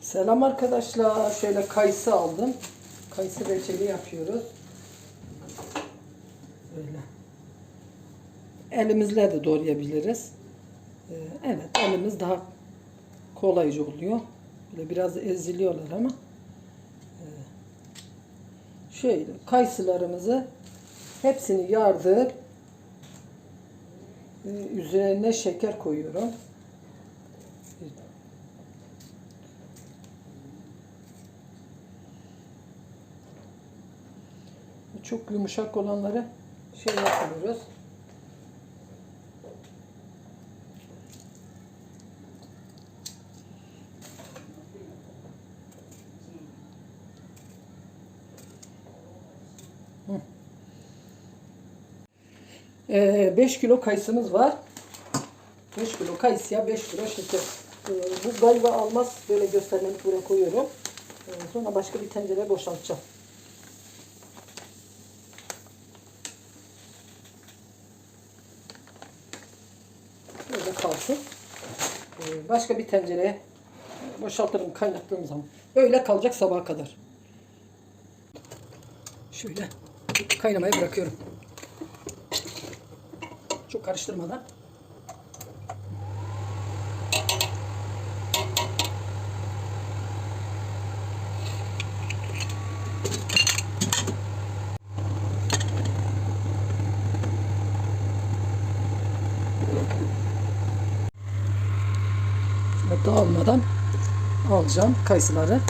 Selam arkadaşlar. Şöyle kayısı aldım. Kayısı reçeli yapıyoruz. Böyle. Elimizle de doğrayabiliriz. Ee, evet elimiz daha kolaycı oluyor. Böyle biraz eziliyorlar ama. Ee, şöyle kayısılarımızı hepsini yardık. Ee, üzerine şeker koyuyorum. Çok yumuşak olanları şey yapmıyoruz. Ee, 5 kilo kayısımız var. 5 kilo kayısıya 5 kilo şeker. Ee, bu galiba almaz. Böyle göstermelik buraya koyuyorum. Ee, sonra başka bir tencereye boşaltacağım. Kalsın. Ee, başka bir tencereye boşaltırım kaynattığım zaman. Öyle kalacak sabaha kadar. Şöyle kaynamaya bırakıyorum. Çok karıştırmadan. Dağılmadan alacağım kayısıları.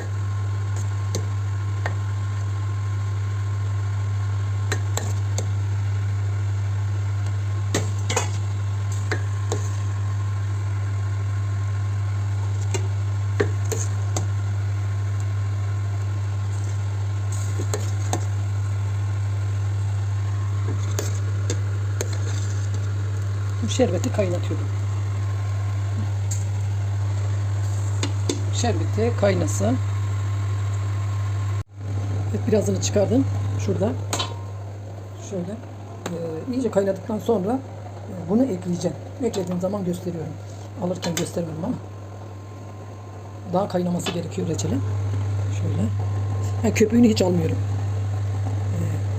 Şerbeti kaynatıyorum. Şerbeti kaynasın. Evet birazını çıkardım. Şurada. Şöyle. Ee, iyice kaynadıktan sonra e, bunu ekleyeceğim. Eklediğim zaman gösteriyorum. Alırken göstermiyorum ama. Daha kaynaması gerekiyor reçelin. Şöyle. Ha, köpüğünü hiç almıyorum. Beş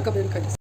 dakika böyle kaynasın.